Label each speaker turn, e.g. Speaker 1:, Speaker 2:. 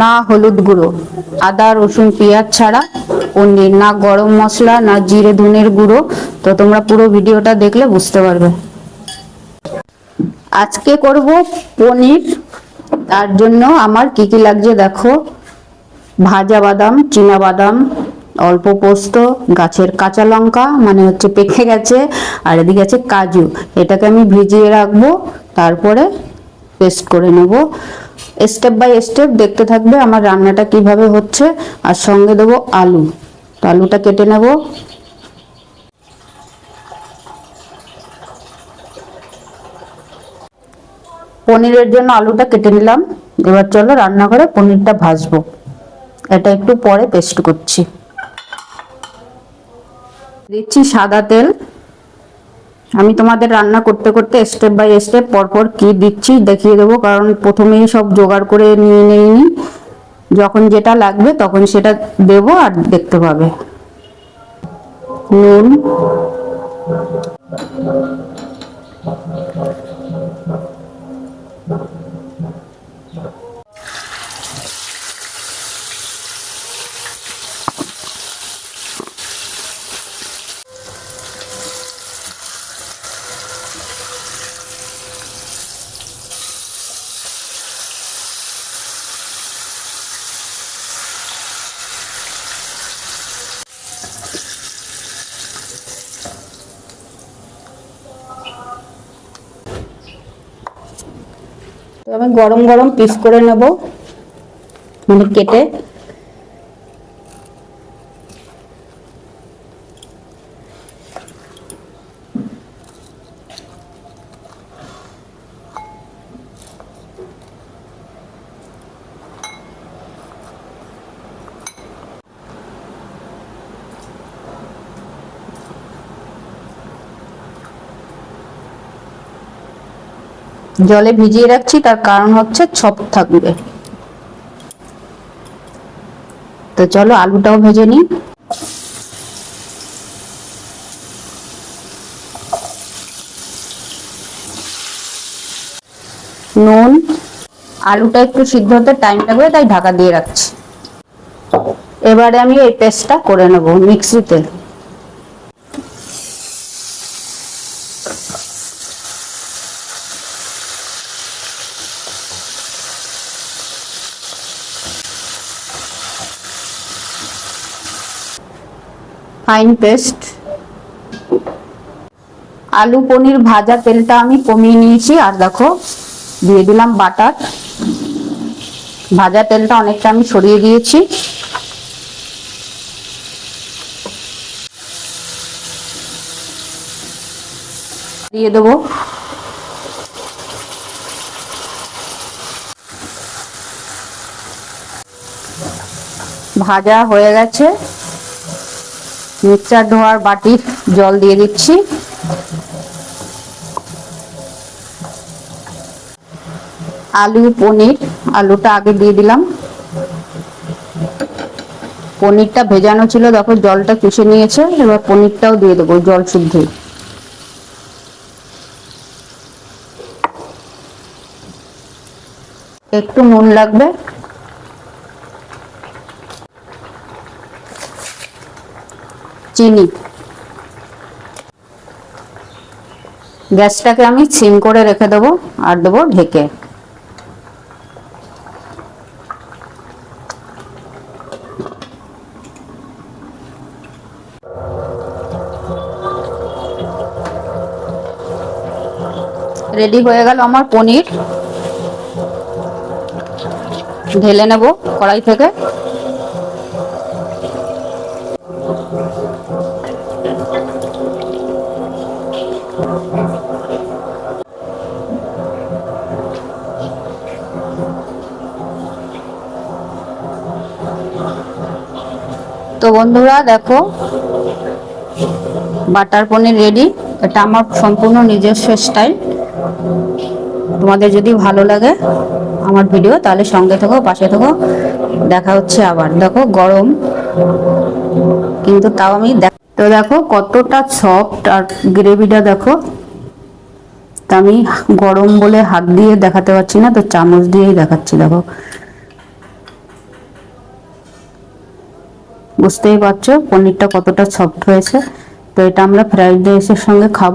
Speaker 1: না হলুদ গুঁড়ো, আদা, রসুন, পেঁয়াজ ছাড়া পনির না গরম মশলা, না জিরে, ধনের গুঁড়ো। তো তোমরা পুরো ভিডিওটা দেখলে বুঝতে পারবে। আজকে করব পনির। তার জন্য আমার কি কি লাগছে দেখো। ভাজা বাদাম, চীনা বাদাম, অল্প পোস্ত, গাছের কাঁচা লঙ্কা মানে হচ্ছে পেকে গেছে, আর এদিকে আছে কাজু। এটাকে আমি ভিজিয়ে রাখব, তারপরে পেস্ট করে নেব। স্টেপ বাই স্টেপ দেখতে থাকবে আমার রান্নাটা কীভাবে হচ্ছে, আর সঙ্গে দেবো আলু। তো আলুটা কেটে নেব। পনিরের জন্য আলুটা কেটে নিলাম। এবার চলো রান্না করে পনিরটা ভাজবো। এটা একটু পরে পেস্ট করছি। দিচ্ছি সাদা তেল। আমি তোমাদের রান্না করতে করতে স্টেপ বাই স্টেপ পরপর কি দিচ্ছি দেখিয়ে দেবো, কারণ প্রথমেই সব জোগাড় করে নিয়ে নেইনি। যখন যেটা লাগবে তখন সেটা দেব আর দেখতে পাবে। নুন। আমি গরম গরম পিস করে নেব। মানে কেটে। জলে ভিজিয়ে রাখছি, তার কারণ হচ্ছে ছপ থাকবে। তো চলো আলুটাও ভেজে নিই। নুন, আলুটা একটু সিদ্ধ হতে টাইম লাগবে, তাই ঢাকা দিয়ে রাখছি। এবারে আমি এই পেস্টটা করে নেব মিক্সিতে ফাইন পেস্ট। আলু, পনির, ভাজা তেলটা আমি কমিয়ে নিয়েছি, আর দেখো, দিয়ে দিলাম বাটার। ভাজা তেলটা অনেকটা আমি সরিয়ে দিয়েছি। দিয়ে দেবো। ভাজা হয়ে গেছে। মিক্সচার ধোয়ার বাটির জল দিয়ে দিচ্ছি। আলু, পনির, আলুটা আগে দিয়ে দিলাম। পনিরটা ভেজানো ছিল, দেখো জলটা চুষে নিয়েছে, এবার পনিরটাও দিয়ে দেবো জল শুদ্ধ একটু নুন লাগবে। চিনি। গ্যাসটাকে আমি সিম করে রেখে দেবো আর দেবো ঢেকে। রেডি হয়ে গেল আমার পনির। ঢেলে নেব কড়াই থেকে। বন্ধুরা, দেখো। বাটার পনির রেডি এটা আমার সম্পূর্ণ নিজস্ব স্টাইল তোমাদের যদি ভালো লাগে আমার ভিডিও তাহলে সঙ্গে থেকো, পাশে থেকো। দেখা হচ্ছে আবার। দেখো, গরম। কিন্তু তাও আমি তো দেখো, কতটা সফট আর গ্রেভিটা দেখো। তা আমি গরম বলে হাত দিয়ে দেখাতে পারছি না, তো চামচ দিয়েই দেখাচ্ছি, দেখো। বুঝতেই পারছ পনিরটা কতটা সফট হয়েছে। তো এটা আমরা ফ্রাইড রাইসের সঙ্গে খাব।